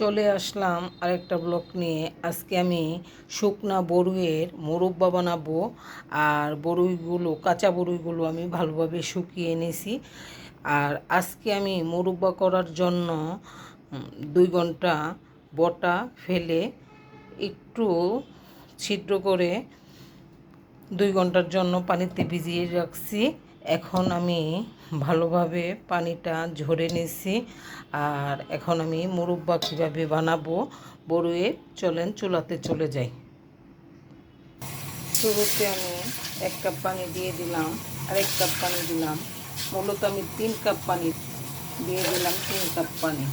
চলে আসলাম আরেকটা ব্লক নিয়ে। আজকে আমি শুকনা বরুয়ের মোরব্বা বানাবো আর বরুইগুলো কাঁচা বরুইগুলো আমি ভালোভাবে শুকিয়ে এনেছি। আর আজকে আমি মোরব্বা করার জন্য দুই ঘণ্টা বটা ফেলে একটু ছিদ্র করে দুই ঘণ্টার জন্য পানিতে ভিজিয়ে রাখছি। এখন আমি ভালোভাবে পানিটা ঝরে নিছি আর এখন আমি মুরব্বা কীভাবে বানাবো, বড়ুয়ে চলেন চুলাতে চলে যাই। শুরুতে আমি এক কাপ পানি দিয়ে দিলাম আর এক কাপ পানি দিলাম। মূলত আমি তিন কাপ পানি দিয়ে দিলাম, তিন কাপ পানি।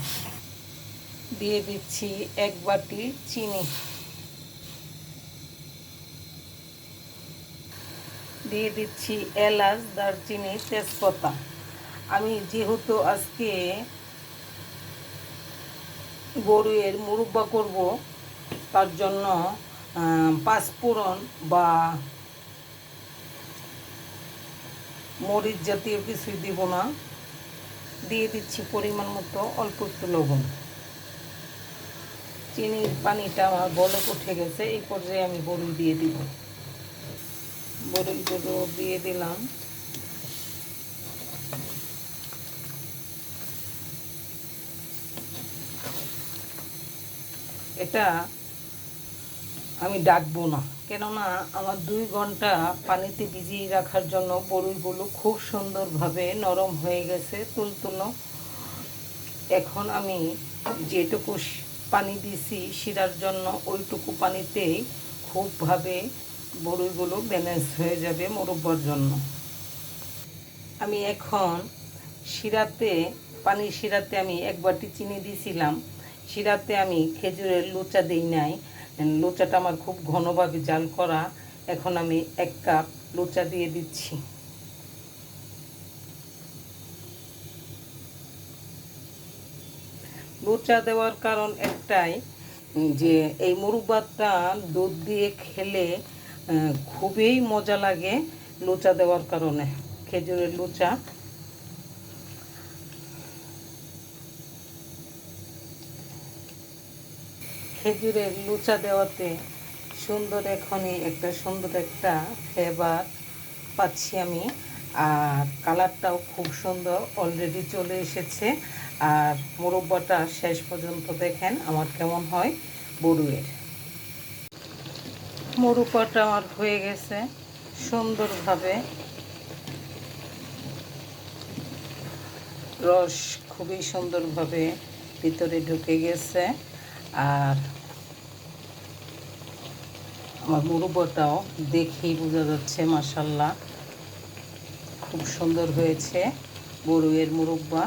দিয়ে দিচ্ছি এক বাটি চিনি। দিয়ে দিচ্ছি এলাচ, দারচিনি, তেজপাতা। আমি যেহেতু আজকে গরুয়ের মুরব্বা করব, তার জন্য পাঁচফোড়ন বা মরিচ জাতীয় কিছুই দিব না। দিয়ে দিচ্ছি পরিমাণ মতো অল্প একটু লবণ। চিনির পানিটা আমার বলক উঠে গেছে, এই পর্যায়ে আমি গরু দিয়ে দিব। বড়িগুলো দিয়ে দিলাম। এটা আমি ডাকবো না, কেননা আমার দুই ঘণ্টা পানিতে ভিজিয়ে রাখার জন্য বড়িগুলো খুব সুন্দরভাবে নরম হয়ে গেছে, তুলতুলো। এখন আমি যেটুকু পানি দিছি, শিরার জন্য ওইটুকু পানিতেই খুবভাবে বড়িগুলো ব্যালেন্স হয়ে যাবে মোরব্বার জন্য। আমি এখন শিরাতে, পানির শিরাতে আমি এক বাটি চিনি দিয়েছিলাম শিরাতে আমি খেজুরের লোচা দিই নাই। লোচাটা আমার খুব ঘনভাবে জাল করা। এখন আমি এক কাপ লোচা দিয়ে দিচ্ছি। লোচা দেওয়ার কারণ একটাই, যে এই মুরব্বাটা দুধ দিয়ে খেলে খুবই মজা লাগে লুচা দেওয়ার কারণে, খেজুরের লুচা। খেজুরের লুচা দেওয়াতে সুন্দর এখনই একটা সুন্দর একটা ফ্লেভার পাচ্ছি আমি। আর কালারটাও খুব সুন্দর অলরেডি চলে এসেছে। আর মোরব্বাটা শেষ পর্যন্ত দেখেন, আমার কেমন হয়, বড়ুয়ের। মোরব্বাটা আমার হয়ে গেছে সুন্দরভাবে। রস খুবই সুন্দরভাবে ভিতরে ঢুকে গেছে। আর আমার মুরব্বটাও দেখেই বোঝা যাচ্ছে মাসাল্লাহ খুব সুন্দর হয়েছে বড়ুয়ের মুরব্বা।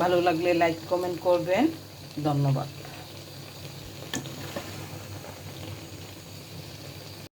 ভালো লাগলে লাইক, কমেন্ট করবেন। ধন্যবাদ।